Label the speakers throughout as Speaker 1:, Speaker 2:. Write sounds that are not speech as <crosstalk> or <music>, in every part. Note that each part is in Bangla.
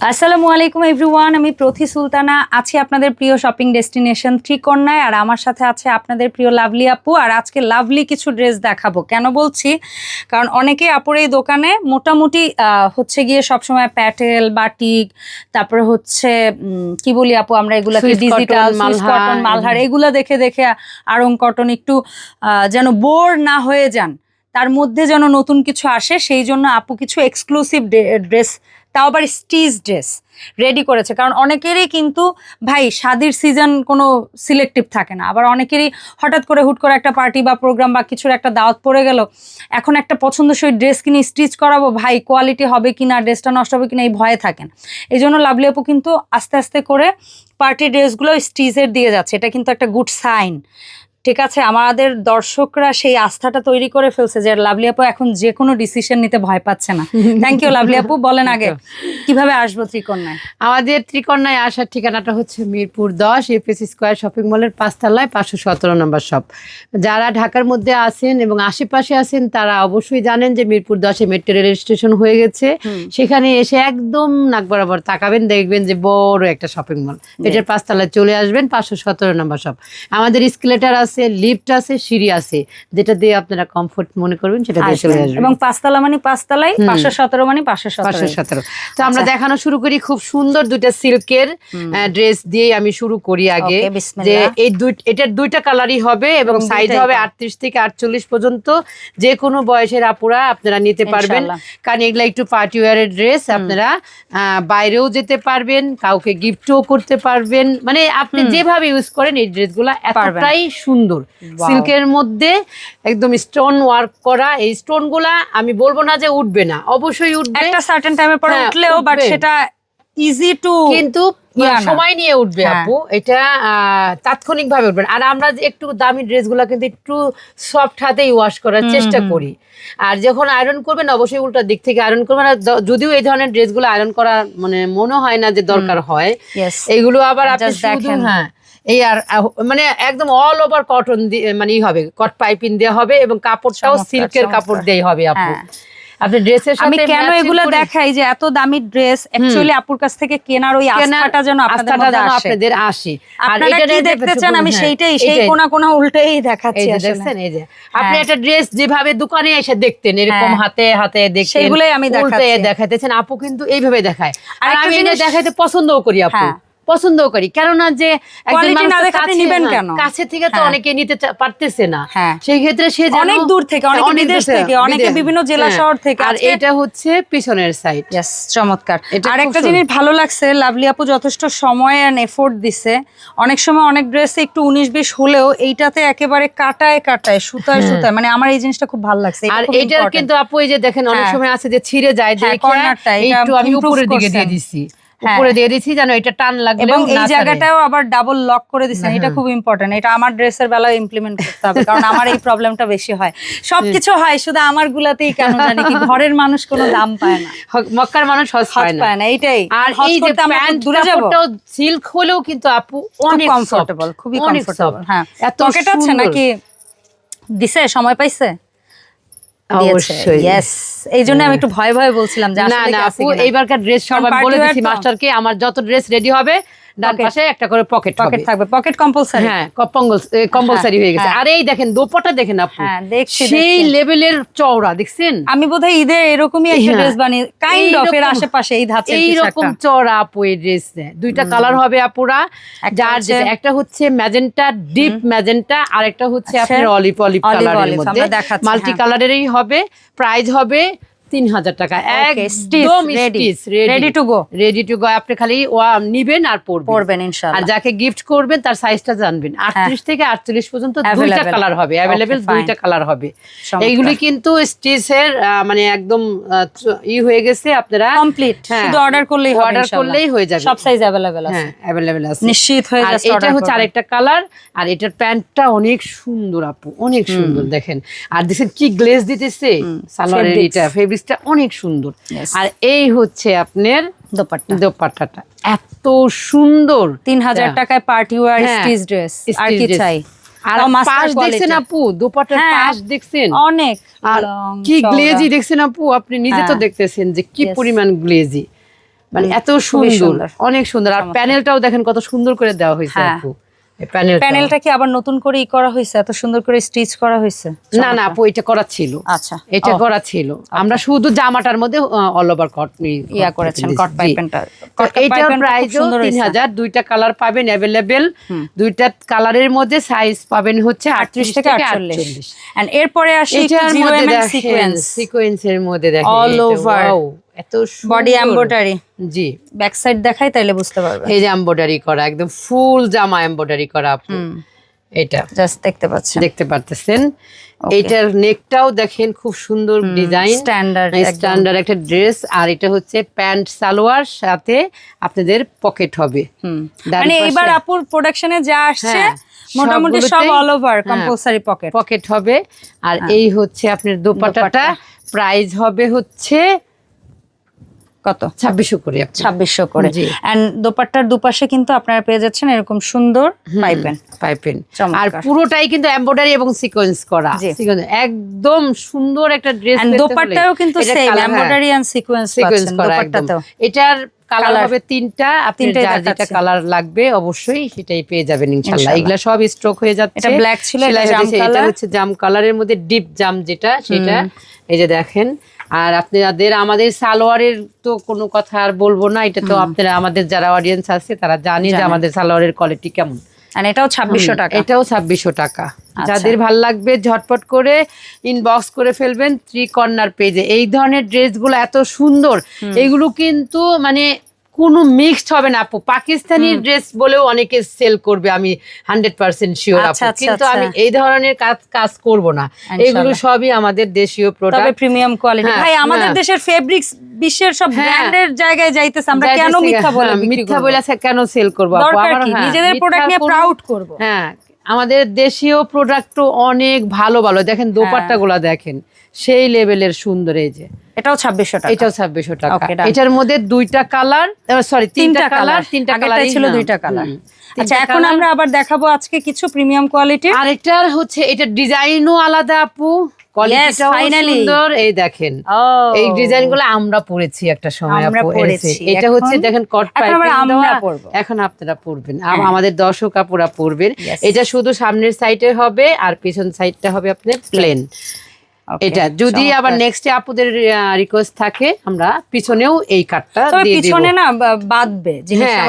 Speaker 1: আসসালামু আলাইকুম এভরিওয়ান আমি প্রথি সুলতানা আছি আপনাদের প্রিয় শপিং ডেস্টিনেশন ত্রিকন্যায় আর আমার সাথে আছে আপনাদের প্রিয় লাভলি আপু আর আজকে লাভলি কিছু ড্রেস দেখাবো। কেন বলছি? কারণ অনেকে আপুর এই দোকানে মোটামুটি আহ, হচ্ছে গিয়ে সবসময় প্যাটেল বাটিক তারপরে হচ্ছে কি বলি আপু আমরা
Speaker 2: Swiss
Speaker 1: ডিজিটাল
Speaker 2: মালহার,
Speaker 1: কটন মালহার এগুলা দেখে দেখে আরং কটন একটু আহ, যেন বোর না হয়ে যান। তার মধ্যে যেন নতুন কিছু আসে, সেই জন্য আপু কিছু এক্সক্লুসিভ ড্রেস, তাও আবার স্টিচ ড্রেস রেডি করেছে। কারণ অনেকেরই কিন্তু, ভাই, শাদির সিজন কোনো সিলেক্টিভ থাকে না। আবার অনেকেরই হঠাৎ করে হুট করে একটা পার্টি বা প্রোগ্রাম বা কিছুর একটা দাওয়াত পড়ে গেল, এখন একটা পছন্দসই ড্রেস কিনে স্টিচ করাবো, ভাই কোয়ালিটি হবে কি না ড্রেসটা নষ্ট হবে কি না এই ভয়ে থাকেন। এই জন্য লাভলি আপু কিন্তু আস্তে আস্তে করে পার্টি ড্রেসগুলো স্টিচের দিয়ে যাচ্ছে। এটা কিন্তু একটা গুড সাইন ঠিক আছে আমাদের দর্শকরা সেই আস্থাটা তৈরি করে ফেলছে যে লাভলি আপু এখন যে কোনো ডিসিশন নিতে ভয় পাচ্ছে না। থ্যাংক ইউ লাভলি আপু। বলেন আগে কীভাবে আসব ত্রিকন্যায়
Speaker 2: আমাদের ত্রিকন্যায় আসার ঠিকানাটা হচ্ছে মিরপুর দশ এপিসি স্কোয়ার শপিং মলের পাঁচতলায় পাঁচশো সতেরো নম্বর শপ যারা ঢাকার মধ্যে আছেন এবং আশেপাশে আছেন তারা অবশ্যই জানেন যে মিরপুর দশে মেট্রো রেল স্টেশন হয়ে গেছে। সেখানে এসে একদম নাক বরাবর তাকাবেন দেখবেন যে বড় একটা শপিং মল এটার পাঁচতলায় চলে আসবেন পাঁচশো সতেরো নম্বর শপ আমাদের স্কেলেটার আছে লিফট আছে সিঁড়ি আছে যেটা দিয়ে আপনারা কমফোর্ট মনে করবেন সেটা দিয়ে চলে
Speaker 1: আসবেন। এবং পাঁচতলা মানে পাঁচতলাই পাঁচশো সতেরো মানে পাঁচশো
Speaker 2: পাঁচশো
Speaker 1: সতেরো।
Speaker 2: তো আমরা
Speaker 1: আচ্ছা।
Speaker 2: দেখানো শুরু করি খুব সুন্দর দুইটা সিল্কের ড্রেস দিয়ে আমি শুরু করি আগে। যে এই দুই এটার দুইটা কালারই হবে এবং সাইজ হবে আটত্রিশ থেকে আটচল্লিশ পর্যন্ত। যে কোনো বয়সের আপুরা আপনারা নিতে পারবেন। কারণ এগুলা একটু পার্টি ওয়ারের ড্রেস আপনারা আহ, বাইরেও যেতে পারবেন কাউকে গিফটও করতে পারবেন। মানে আপনি যেভাবে ইউজ করেন এই ড্রেসগুলো এতটাই সুন্দর
Speaker 1: Wow.
Speaker 2: সিল্কের মধ্যে একদম স্টোন ওয়ার্ক করা এই স্টোনগুলা আমি বলব না যে উঠবে না অবশ্যই উঠবে।
Speaker 1: একটা সার্টেন টাইমের পরে
Speaker 2: হ্যাঁ,
Speaker 1: উঠলেও বাট সেটা ইজি টু
Speaker 2: কিন্তু সময় নিয়ে উঠবে
Speaker 1: হ্যাঁ।
Speaker 2: আপু এটা তাৎক্ষণিক ভাবে উঠবে আর আমরা যে একটু দামি ড্রেস ড্রেসগুলো কিন্তু একটু সফট হাতেই ওয়াশ করার চেষ্টা করি। আর যখন আয়রন করবেন অবশ্যই উল্টা দিক থেকে আয়রন করবেন। আর যদিও এই ধরনের ড্রেসগুলো আয়রন করা মানে মনে হয় না যে দরকার হয়। এগুলো আবার আপনি শুধু হ্যাঁ এই আর মানে একদম অল ওভার কটন মানে ই হবে কট পাইপিং দেওয়া হবে এবং কাপড়টাও সিল্কের কাপড়। দিয়েই হবে আপু
Speaker 1: হ্যাঁ।
Speaker 2: আপনি ড্রেসের সাথে
Speaker 1: আমি কেন এগুলো দেখাই যে এত দামি ড্রেস অ্যাকচুয়ালি আপুর কাছ থেকে কেনার ওই আস্থাটা যেন আপনাদের মধ্যে
Speaker 2: যেন
Speaker 1: আসে
Speaker 2: আপনাদের আসে আর এটা
Speaker 1: দেখতে
Speaker 2: দেখতে
Speaker 1: চান আমি
Speaker 2: হ্যাঁ,
Speaker 1: সেইটাই সেই কোনা কোনা উল্টেই দেখাচ্ছি
Speaker 2: দেখছেন এই যে আপনি
Speaker 1: হ্যাঁ।
Speaker 2: একটা ড্রেস যেভাবে দোকানে এসে দেখতেন এরকম। হাতে হাতে দেখতেন
Speaker 1: সেগুলোই আমি
Speaker 2: উল্টে
Speaker 1: দেখাচ্ছি।
Speaker 2: দেখাইতেছেন আপু কিন্তু এইভাবে দেখায় আর আমি এটা দেখাইতে পছন্দও করি আপু। পছন্দও করি কেননা যে একজন কাছে- হ্যাঁ? কাছে থেকে তো
Speaker 1: হ্যাঁ।
Speaker 2: অনেকে নিতে পারতেছে না
Speaker 1: হ্যাঁ।
Speaker 2: সেই ক্ষেত্রে সে
Speaker 1: অনেক দূর থেকে, অনেক বিদেশ থেকে, অনেকে বিভিন্ন জেলা। শহর থেকে।
Speaker 2: আর এটা হচ্ছে পিছনের সাইড
Speaker 1: চমৎকার আর একটা জিনিস ভালো লাগছে লাভলি আপু যথেষ্ট সময় অ্যান্ড এফোর্ট দিছে অনেক সময় অনেক ড্রেসে একটু উনিশ বিশ হলেও এইটাতে একেবারে কাটায় কাটায় সুতায় সুতায় মানে আমার এই জিনিসটা খুব ভালো লাগছে
Speaker 2: আর
Speaker 1: important।
Speaker 2: কিন্তু আপু এই যে দেখেন অনেক। সময় আছে যে ছিঁড়ে যায় যে
Speaker 1: cornerটা, এটা
Speaker 2: একটু আমি উপরের দিকে দিয়ে। দিছি। উপরে দিয়ে দিছি যেন এটা টান লাগলে
Speaker 1: এবং এই জায়গাটাও আবার ডাবল লক করে দিচ্ছেন এটা খুব ইম্পর্টেন্ট এটা আমার ড্রেসের বেলায় ইমপ্লিমেন্ট করতে হবে কারণ আমার এই প্রবলেমটা বেশি হয়। সবকিছু হয় শুধু আমার গুলাতেই কেন জানি কি ঘরের মানুষ কোনো দাম পায় না।
Speaker 2: মক্কার মানুষ হজ পায় না।
Speaker 1: পায় না এইটাই।
Speaker 2: আর এই যে প্যান্ট
Speaker 1: দূরে যাব।
Speaker 2: সিল্ক হলেও কিন্তু আপু অনেক
Speaker 1: কমফোর্টেবল খুবই কমফোর্টেবল হ্যাঁ।
Speaker 2: এত
Speaker 1: পকেট আছে নাকি? দিছে সময় পাইছে?
Speaker 2: অবশ্যই।
Speaker 1: ইয়েস এই জন্য আমি একটু ভয় ভয় বলছিলাম যে
Speaker 2: না না আপু এইবারকার ড্রেস
Speaker 1: সবার
Speaker 2: বলে দিছি মাস্টারকে আমার যত ড্রেস রেডি হবে ডান পাশে একটা করে পকেট
Speaker 1: পকেট থাকবে। পকেট কম্পালসারি
Speaker 2: হ্যাঁ কম্পালসারি হয়ে গেছে।
Speaker 1: হ্যাঁ।
Speaker 2: আর এই দেখেন দোপাটা দেখেন আপু।
Speaker 1: হ্যাঁ, দেখছি,
Speaker 2: সেই লেভেলের চওড়া দেখছেন?
Speaker 1: আমি বোধহয় ঈদের এরকমই একটা
Speaker 2: হ্যাঁ।
Speaker 1: ড্রেস বানিয়ে কাইন্ড অফ এর আশেপাশে এই ধাঁচের কিছু
Speaker 2: এইরকম
Speaker 1: একটা।
Speaker 2: চড়া আপু এই ড্রেস দুইটা কালার হবে আপুরা। যার যেটা একটা হচ্ছে ম্যাজেন্টা ডিপ ম্যাজেন্টা আর একটা হচ্ছে
Speaker 1: আচ্ছা।
Speaker 2: আপনার অলিভ অলিভ কালারের মধ্যে। মাল্টি
Speaker 1: হ্যাঁ।
Speaker 2: কালারেরই হবে প্রাইস হবে তিন হাজার টাকা
Speaker 1: Okay, stitch,
Speaker 2: একদম
Speaker 1: ready, ready to go.
Speaker 2: Ready to go আপনি খালি ওয়া নিবেন আর পরবেন
Speaker 1: পরবেন
Speaker 2: আর
Speaker 1: ইনশাআল্লাহ
Speaker 2: যাকে গিফট করবেন তার সাইজটা জানবেন আটত্রিশ থেকে আটচল্লিশ পর্যন্ত দুইটা
Speaker 1: Available.
Speaker 2: কালার হবে অ্যাভেলেবেল
Speaker 1: Okay, fine.
Speaker 2: দুইটা কালার হবে
Speaker 1: চমৎকার।
Speaker 2: এইগুলি কিন্তু স্টিচের মানে একদম আহ, চ- ই হয়ে গেছে আপনারা
Speaker 1: কমপ্লিট
Speaker 2: হ্যাঁ।
Speaker 1: শুধু অর্ডার করলেই হবে
Speaker 2: অর্ডার
Speaker 1: ইনশাআল্লাহ।
Speaker 2: করলেই হয়ে যাবে
Speaker 1: সব সাইজ अवेलेबल আছে
Speaker 2: হ্যাঁ অ্যাভেলেবেল আছে
Speaker 1: নিশ্চিত হয়ে
Speaker 2: আর
Speaker 1: just
Speaker 2: এটা
Speaker 1: order
Speaker 2: হচ্ছে
Speaker 1: করবেন।
Speaker 2: আরেকটা কালার আর এটার প্যান্টটা অনেক সুন্দর আপু অনেক সুন্দর দেখেন আর দেখেন কি গ্লেজ দিতেছে সালোয়ারের
Speaker 1: fabrics।
Speaker 2: এটা ফেব্রিক্সটা অনেক সুন্দর। আর এই হচ্ছে আপনার
Speaker 1: দোপাট্টা।
Speaker 2: দোপাট্টাটা। এত সুন্দর।
Speaker 1: তিন হাজার
Speaker 2: হ্যাঁ।
Speaker 1: টাকায় পার্টি ওয়ার
Speaker 2: হ্যাঁ,
Speaker 1: স্টিচ ড্রেস আর কি চাই?
Speaker 2: আর পাশ দেখছেন আপু? দোপাট্টার
Speaker 1: হ্যাঁ।
Speaker 2: পাশ দেখছেন?
Speaker 1: অনেক
Speaker 2: আর কি গ্লেজি দেখছেন আপু? আপনি নিজে তো। দেখতেছেন যে কি পরিমাণ গ্লেজি মানে এত সুন্দর। অনেক সুন্দর। আর প্যানেলটাও দেখেন কত সুন্দর করে দেওয়া হয়েছে
Speaker 1: হ্যাঁ।
Speaker 2: আপু। প্যানেলটা।
Speaker 1: কি আবার নতুন করে ই করা হয়েছে? এত সুন্দর করে স্টিচ করা হয়েছে?
Speaker 2: না না আপু এটা করা ছিল।
Speaker 1: আচ্ছা।
Speaker 2: এটা করা ছিল। আমরা শুধু জামাটার মধ্যে অল ওভার কট
Speaker 1: ইয়া করেছেন কট পাইপেনটা
Speaker 2: এইটার হাজার দুইটা কালার পাবেন অ্যাভেলেবেল দুইটা কালারের মধ্যে সাইজ পাবেন হচ্ছে
Speaker 1: আটত্রিশ
Speaker 2: আটত্রিশ
Speaker 1: থেকে
Speaker 2: থেকে
Speaker 1: আটচল্লিশ।
Speaker 2: আটচল্লিশ।
Speaker 1: এন্ড এরপরে আসি জিরো
Speaker 2: দেখেন
Speaker 1: সিকোয়েন্স
Speaker 2: সিকোয়েন্সের মধ্যে দেখেন
Speaker 1: over.
Speaker 2: wow, এত
Speaker 1: বডি। এমব্রয়ডারি
Speaker 2: জি।
Speaker 1: ব্যাক সাইড দেখাই তাইলে বুঝতে পারবে।
Speaker 2: এই যে এমব্রয়ডারি করা একদম ফুল জামা এমব্রয়ডারি করা আপু। এটা।
Speaker 1: জাস্ট দেখতে পাচ্ছেন।
Speaker 2: দেখতে পারতেছেন। নেকটাও দেখেন খুব সুন্দর ডিজাইন
Speaker 1: স্ট্যান্ডার্ড
Speaker 2: স্ট্যান্ডার্ড একটা ড্রেস আর এটা হচ্ছে প্যান্ট সালোয়ার সাথে আপনাদের পকেট হবে।
Speaker 1: মানে
Speaker 2: পাশে।
Speaker 1: এইবার আপুর প্রোডাকশনে যা আসছে
Speaker 2: হ্যাঁ,
Speaker 1: মোটামুটি সব অল ওভার
Speaker 2: হ্যাঁ,
Speaker 1: কম্পালসারি পকেট
Speaker 2: পকেট হবে। আর এই হচ্ছে আপনার দোপাট্টাটা। প্রাইস হবে হচ্ছে
Speaker 1: কত?
Speaker 2: ছাব্বিশশো করে।
Speaker 1: ছাব্বিশশো করে।
Speaker 2: জি।
Speaker 1: এন্ড দোপাট্টার দুপাশে কিন্তু আপনারা পেয়ে যাচ্ছেন এরকম সুন্দর পাইপেন।
Speaker 2: পাইপেন। আর পুরোটাই কিন্তু এমব্রয়ডারি এবং সিকোয়েন্স করা। একদম সুন্দর একটা ড্রেস
Speaker 1: দোপাট্টাও কিন্তু same embroidery and
Speaker 2: sequence
Speaker 1: sequence
Speaker 2: করা এটার কালার। হবে তিনটা আপনি যার যেটা কালার লাগবে অবশ্যই সেটাই পেয়ে যাবেন ইনশাআল্লাহ। এগুলা সব স্টক হয়ে যাচ্ছে।
Speaker 1: এটা black ছিল, এটা জাম
Speaker 2: হয়েছে, এটা হচ্ছে জাম কালারের মধ্যে ডিপ জাম যেটা সেটা এই যে দেখেন আর আপনাদের আমাদের সালোয়ারের তো কোনো কথা আর বলব না এটা তো আপনারা আমাদের যারা অডিয়েন্স আছে তারা জানে যে আমাদের সালোয়ারের কোয়ালিটি কেমন।
Speaker 1: আর এটাও ছাব্বিশশো টাকা।
Speaker 2: এটাও ছাব্বিশশো টাকা।
Speaker 1: আচ্ছা।
Speaker 2: যাদের ভালো লাগবে ঝটপট করে ইনবক্স করে ফেলবেন থ্রি কর্নার পেজে এই ধরনের ড্রেসগুলো এত সুন্দর এগুলো কিন্তু মানে কোনো মিক্সড হবে না আপু পাকিস্তানি ড্রেস বলেও অনেকে সেল করবে আমি হান্ড্রেড পার্সেন্ট শিওর
Speaker 1: আচ্ছা,
Speaker 2: আপু
Speaker 1: আচ্ছা,
Speaker 2: কিন্তু
Speaker 1: আচ্ছা।
Speaker 2: আমি এই ধরনের কাজ কাজ করব না এগুলো সবই আমাদের দেশীয়
Speaker 1: তবে
Speaker 2: প্রোডাক্ট
Speaker 1: প্রিমিয়াম কোয়ালিটি
Speaker 2: হ্যাঁ,
Speaker 1: ভাই আমাদের
Speaker 2: হ্যাঁ।
Speaker 1: দেশের ফেব্রিক্স বিশ্বের সব
Speaker 2: হ্যাঁ।
Speaker 1: ব্র্যান্ডের জায়গায় যাইতেছে আমরা কেন মিথ্যা বলে বিক্রি
Speaker 2: মিথ্যা? বলে কেন সেল করব আপু? হ্যাঁ,
Speaker 1: নিজেদের প্রোডাক্ট নিয়ে প্রাউড করব
Speaker 2: হ্যাঁ আমাদের দেশীয় প্রোডাক্টও অনেক ভালো ভালো। দেখেন দোপাট্টা গুলা দেখেন সেই লেভেলের সুন্দর এই যে।
Speaker 1: এটাও ছাব্বিশশো টাকা।
Speaker 2: এটাও ছাব্বিশশো টাকা। এটার মধ্যে দুইটা কালার সরি তিনটা কালার তিনটা কালার
Speaker 1: ছিল দুইটা কালার আচ্ছা এখন আমরা আবার দেখাবো আজকে কিছু প্রিমিয়াম কোয়ালিটি
Speaker 2: আর এটার হচ্ছে এটা ডিজাইনও আলাদা আপু। কোয়ালিটিটাও সুন্দর। এই দেখেন এই ডিজাইনগুলো আমরা পরেছি একটা সময়। এটা হচ্ছে দেখেন কট
Speaker 1: এখন আমরা
Speaker 2: দেওয়া। এখন আপনারা পরবেন। আমাদের দর্শক আপুরা
Speaker 1: পরবেন।
Speaker 2: এটা শুধু সামনের সাইডে হবে আর পিছন সাইডটা হবে আপনার প্লেন এটা যদি আবার নেক্সট আপুদের রিকোয়েস্ট থাকে আমরা পিছনেও এই কাটটা দিয়ে দিব।
Speaker 1: পিছনে না বা- বাঁধবে জিনিস
Speaker 2: হ্যাঁ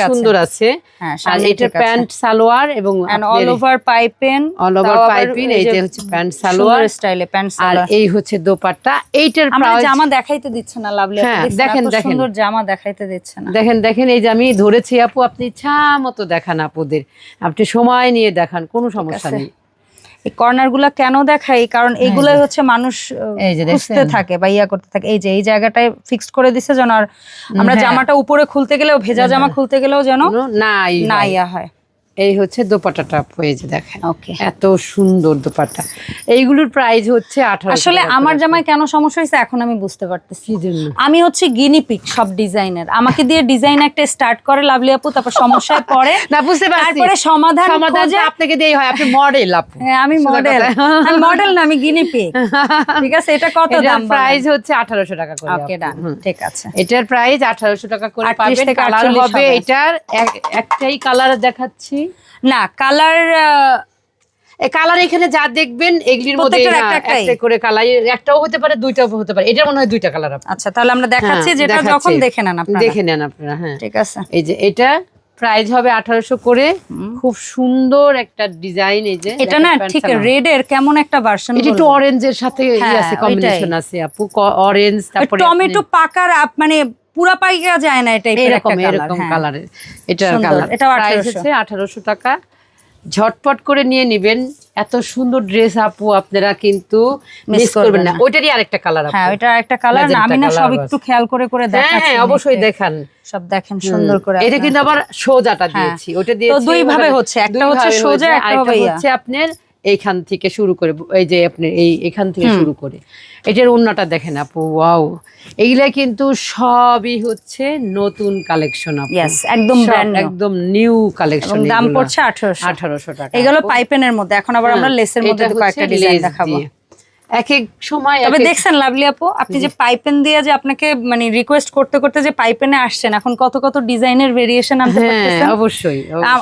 Speaker 1: আছে।
Speaker 2: সুন্দর আছে।
Speaker 1: হ্যাঁ,
Speaker 2: আর এটা প্যান্ট সালোয়ার এবং
Speaker 1: all over piping
Speaker 2: all over piping এই যে হচ্ছে প্যান্ট সালোয়ার।
Speaker 1: স্টাইলে প্যান্ট
Speaker 2: আর এই হচ্ছে দোপাট্টা। এইটার
Speaker 1: আমরা জামা দেখাইতে দিচ্ছে না লাভলি
Speaker 2: হ্যাঁ,
Speaker 1: দেখেন
Speaker 2: দেখেন,
Speaker 1: দেখেন
Speaker 2: দেখেন।
Speaker 1: সুন্দর জামা দেখাইতে দিচ্ছে না।
Speaker 2: দেখেন দেখেন এই যে আমি ধরেছি আপু আপনি ইচ্ছা মতো দেখান আপুদের। আপনি সময় নিয়ে দেখান কোনো সমস্যা নেই।
Speaker 1: এই কর্নারগুলা কেন দেখাই? কারণ এগুলাই হচ্ছে মানুষ বুঝতে খুঁজতে থাকে বা ইয়া করতে থাকে। এই যে এই জায়গাটায় ফিক্সড করে দিছে যেন আর আমরা
Speaker 2: হ্যাঁ।
Speaker 1: জামাটা উপরে খুলতে গেলেও ভেজা জামা খুলতে গেলেও যেন না ইয়া হয়।
Speaker 2: এই হচ্ছে দোপাট্টাটা হয়ে যে দেখেন।
Speaker 1: ওকে
Speaker 2: এত সুন্দর দোপাটা এইগুলোর প্রাইস হচ্ছে আঠারো
Speaker 1: আসলে আমার জামায় কেন সমস্যা হয়েছে এখন আমি বুঝতে পারতেছি। আমি হচ্ছে গিনিপিক সব ডিজাইনের আমাকে দিয়ে ডিজাইন একটা স্টার্ট করে লাভলি আপু তারপর সমস্যায় পড়ে। <laughs>
Speaker 2: না বুঝতে পারছি।
Speaker 1: তারপরে সমাধান
Speaker 2: সমাধান। আপনাকে দিয়ে হয় আপনি মডেল আপু।
Speaker 1: হ্যাঁ আমি মডেল আমি মডেল না আমি গিনিপিক <laughs> ঠিক আছে এটা কত দাম
Speaker 2: প্রাইস হচ্ছে আঠারোশো টাকা করে
Speaker 1: ওকে ডান ঠিক আছে।
Speaker 2: এটার প্রাইস আঠারোশো টাকা করে পাবেন। কালার হবে। এটার একটাই কালার দেখাচ্ছি।
Speaker 1: না কালার
Speaker 2: কালার এখানে যা দেখবেন এগুলির মধ্যে
Speaker 1: একটা
Speaker 2: করে কালার একটাও হতে পারে দুইটাও হতে পারে। এটা মনে হয় দুইটা কালার
Speaker 1: আচ্ছা তাহলে আমরা দেখাচ্ছি
Speaker 2: হ্যাঁ,
Speaker 1: যেটা যখন দেখে নেন আপনারা।
Speaker 2: দেখে নেন আপনারা হ্যাঁ।
Speaker 1: ঠিক আছে।
Speaker 2: এই যে এটা প্রাইস হবে আঠারোশো করে। খুব সুন্দর একটা ডিজাইন এই যে।
Speaker 1: এটা না ঠিক। রেড এর কেমন একটা ভার্সন
Speaker 2: এটা একটু অরেঞ্জের সাথে
Speaker 1: হ্যাঁ,
Speaker 2: আছে কম্বিনেশন আছে আপু। অরেঞ্জ তারপরে
Speaker 1: টমেটো পাকার আপ- মানে পুরা পাইকা যায় না এটা
Speaker 2: এরকম এরকম কালারের এটা কালার
Speaker 1: এটাও
Speaker 2: প্রাইস
Speaker 1: 1800
Speaker 2: হচ্ছে আঠারোশো টাকা। ঝটপট করে নিয়ে নিবেন। এত সুন্দর ড্রেস আপু আপনারা কিন্তু মিস করবেন না। ওইটারই আরেকটা কালার
Speaker 1: হ্যাঁ ওইটা একটা কালার না আমি না সব একটু খেয়াল করে করে
Speaker 2: হ্যাঁ
Speaker 1: দেখাচ্ছি
Speaker 2: হ্যাঁ অবশ্যই দেখান।
Speaker 1: সব দেখেন সুন্দর করে
Speaker 2: এটা কিন্তু আবার সোজাটা
Speaker 1: হ্যাঁ।
Speaker 2: দিয়েছি। ওটা দিয়েছি
Speaker 1: দুই ভাবে হচ্ছে, একটা হচ্ছে সোজা, একটা
Speaker 2: আরেকটা। হচ্ছে আপনার এইখান থেকে শুরু করে এই যে আপনি এই এখান থেকে শুরু করে। এটার অন্যটা দেখেন আপু ওয়াও। এইগুলা কিন্তু সবই হচ্ছে নতুন কালেকশন
Speaker 1: একদম ব্র্যান্ড
Speaker 2: একদম নিউ কালেকশন
Speaker 1: দাম পড়ছে আঠারোশো।
Speaker 2: আঠারোশো টাকা।
Speaker 1: এগুলো পাইপেনের মধ্যে। এখন আবার আমরা
Speaker 2: হ্যাঁ,
Speaker 1: লেসের মধ্যে কয়েকটা ডিজাইন দেখাবো।
Speaker 2: এক এক সময়
Speaker 1: তবে দেখছেন লাভলি আপু আপনি যে পাইপেন দিয়ে যে আপনাকে মানে রিকোয়েস্ট করতে করতে যে পাইপেনে আসছেন এখন কত কত ডিজাইনের ভেরিয়েশন আনতে
Speaker 2: হ্যাঁ
Speaker 1: পারতেছেন।
Speaker 2: অবশ্যই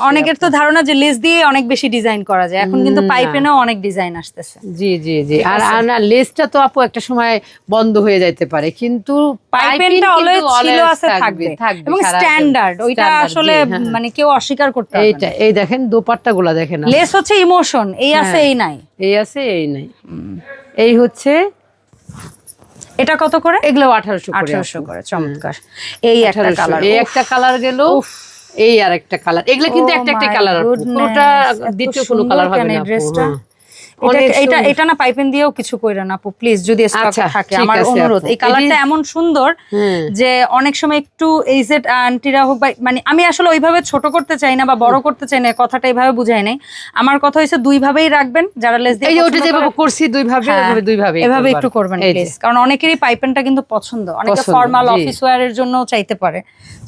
Speaker 1: অনেকের তো ধারণা যে লেস দিয়ে অনেক বেশি ডিজাইন করা যায় এখন কিন্তু। পাইপেনেও অনেক ডিজাইন আসতেছে।
Speaker 2: জি জি জি। আর
Speaker 1: আছে।
Speaker 2: না লেসটা তো আপু একটা সময় বন্ধ হয়ে যাইতে পারে কিন্তু
Speaker 1: পাইপেনটা অলওয়েজ ছিল আছে থাকবে এবং স্ট্যান্ডার্ড ওইটা আসলে
Speaker 2: হ্যাঁ।
Speaker 1: মানে কেউ অস্বীকার করতে পারবে
Speaker 2: এইটা এই দেখেন দোপাট্টা গুলা দেখেন
Speaker 1: লেস হচ্ছে ইমোশন এই আছে
Speaker 2: হ্যাঁ।
Speaker 1: এই নাই।
Speaker 2: এই আছে এই নাই। এই হচ্ছে
Speaker 1: এটা কত করে?
Speaker 2: এগুলো আঠারোশো
Speaker 1: আঠারোশো করে চমৎকার। এই একটা
Speaker 2: আঠারোশো।
Speaker 1: কালার
Speaker 2: এই একটা কালার গেল। এই আর একটা কালার এগুলো কিন্তু
Speaker 1: Oh
Speaker 2: একটা একটা কালার পুরোটা দ্বিতীয় কোনো কালার হবে না
Speaker 1: ড্রেসটা? এটা এটা না পাইপেন দিয়েও কিছু কইরা না আপু প্লিজ যদি স্টক
Speaker 2: আচ্ছা,
Speaker 1: থাকে আমার অনুরোধ। এই কালারটা এমন সুন্দর যে অনেক সময় একটু এইজেড আন্টিরা হোক মানে আমি আসলে ওইভাবে ছোট করতে চাই না বা বড় করতে চাই না কথাটা এইভাবে বুঝাই নাই। আমার কথা হয়েছে দুই ভাবেই রাখবেন যারা লেস দিয়ে
Speaker 2: এই ওটা যেভাবে করছি দুই ভাবে
Speaker 1: হ্যাঁ,
Speaker 2: দুই ভাবে
Speaker 1: এভাবে একটু করবেন প্লিজ কারণ অনেকেরই পাইপেনটা কিন্তু পছন্দ। অনেকে ফর্মাল অফিস ওয়্যারের জন্য চাইতে পারে।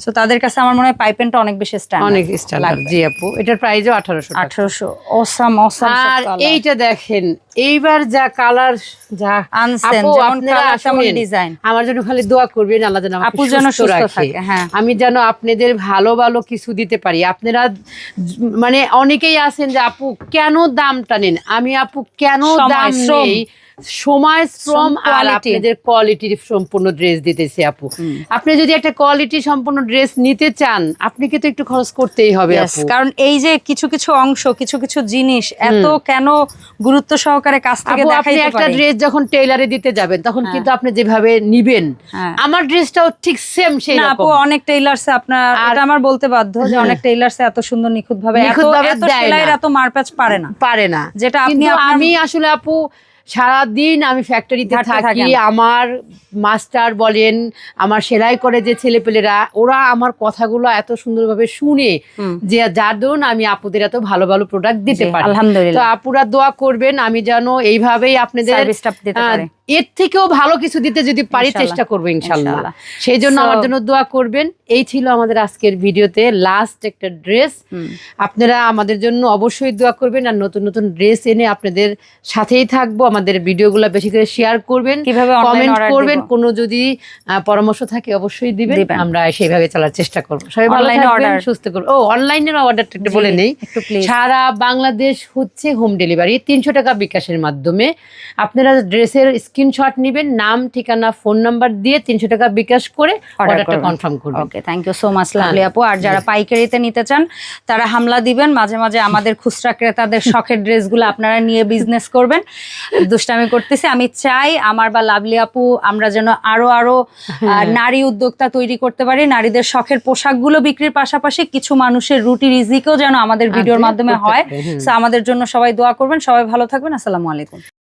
Speaker 1: সো তাদের কাছে আমার মনে হয় পাইপেনটা অনেক বেশি স্ট্যান্ডার্ড
Speaker 2: অনেক স্ট্যান্ডার্ড জি আপু। এটার প্রাইসও আঠারোশো
Speaker 1: আঠারোশো অসাম অসাম
Speaker 2: আর এইটা দেখেন এইবার যা কালার যা
Speaker 1: আনছেন,
Speaker 2: আপনারা। আমার জন্য খালি দোয়া করবেন আল্লাহ যেন
Speaker 1: আপু যেন
Speaker 2: সুস্থ
Speaker 1: সুস্থ থাকে, হ্যাঁ।
Speaker 2: আমি যেন আপনাদের ভালো ভালো কিছু দিতে পারি। আপনারা মানে অনেকেই আছেন যে আপু কেন দামটা নেন? আমি আপু কেন দাম নেই? সময় শ্রম আর আপনাদের কোয়ালিটির সম্পূর্ণ ড্রেস দিতেছি আপু। আপনি যদি একটা কোয়ালিটি সম্পূর্ণ ড্রেস নিতে চান আপনাকে তো একটু খরচ করতেই হবে
Speaker 1: কারণ এই যে কিছু কিছু অংশ কিছু কিছু জিনিস এত কেন গুরুত্ব সহকারে কাছ থেকে
Speaker 2: আপনি একটা ড্রেস যখন টেইলারে দিতে যাবেন তখন
Speaker 1: হ্যাঁ।
Speaker 2: কিন্তু আপনি যেভাবে নিবেন
Speaker 1: হ্যাঁ।
Speaker 2: আমার ড্রেসটাও ঠিক সেম সেই
Speaker 1: না আপু অনেক টেইলার্সে আপনার এটা আমার বলতে বাধ্য যে
Speaker 2: হ্যাঁ।
Speaker 1: অনেক টেইলার্সে এত সুন্দর নিখুঁত ভাবে এত
Speaker 2: নিখুঁতভাবে
Speaker 1: এত সেলাইয়ের এত মারপ্যাচ পারে না।
Speaker 2: পারে না।
Speaker 1: যেটা আপনি
Speaker 2: আমি আসলে আপু সারাদিন আমি ফ্যাক্টরিতে থাকি আমার মাস্টার বলেন আমার সেলাই করে যে ছেলেপেলেরা ওরা আমার কথাগুলো এত সুন্দরভাবে শুনে যে যার দরুন আমি আপুদের এত ভালো ভালো প্রোডাক্ট দিতে পারি।
Speaker 1: আলহামদুলিল্লাহ।
Speaker 2: তো আপুরা দোয়া করবেন আমি যেন এইভাবেই আপনাদের এর থেকেও ভালো কিছু দিতে যদি পারি চেষ্টা করব ইনশাল্লাহ। সেই জন্য আমার জন্য দোয়া করবেন। এই ছিল আমাদের আজকের ভিডিওতে লাস্ট একটা ড্রেস আপনারা আমাদের জন্য অবশ্যই দোয়া করবেন আর নতুন নতুন ড্রেস এনে আপনাদের সাথেই থাকব। আমাদের ভিডিওগুলো বেশি করে শেয়ার করবেন
Speaker 1: কীভাবে
Speaker 2: কমেন্ট করবেন? কোনো যদি পরামর্শ থাকে অবশ্যই দিবেন। আমরা সেইভাবে চলার চেষ্টা করব। সবাই ভালো থাকবেন সুস্থ করব ও অনলাইনের অর্ডারটা একটু বলে নেই। সারা বাংলাদেশ হচ্ছে হোম ডেলিভারি তিনশো টাকা বিকাশের মাধ্যমে আপনারা ড্রেসের স্ক্রিনশট নেবেন নাম ঠিকানা ফোন নাম্বার দিয়ে তিনশো টাকা বিকাশ করে অর্ডারটা কনফার্ম করবেন।
Speaker 1: Okay thank you so much lovely আপু। আর যারা পাইকারিতে নিতে চান তারা হামলা দিবেন। মাঝে মাঝে আমাদের খুচরা ক্রেতাদের শখের ড্রেসগুলো আপনারা নিয়ে বিজনেস করবেন। দুষ্টামি করতেছি। আমি চাই আমার বা লাভলি আপু আমরা যেন আরও আরও আহ, নারী উদ্যোক্তা তৈরি করতে পারি নারীদের শখের পোশাকগুলো বিক্রির পাশাপাশি কিছু মানুষের রুটি রিজিকেও যেন আমাদের ভিডিওর
Speaker 2: আচ্ছা,
Speaker 1: মাধ্যমে হয়। তো আমাদের জন্য সবাই দোয়া করবেন সবাই ভালো থাকবেন আসসালামু আলাইকুম।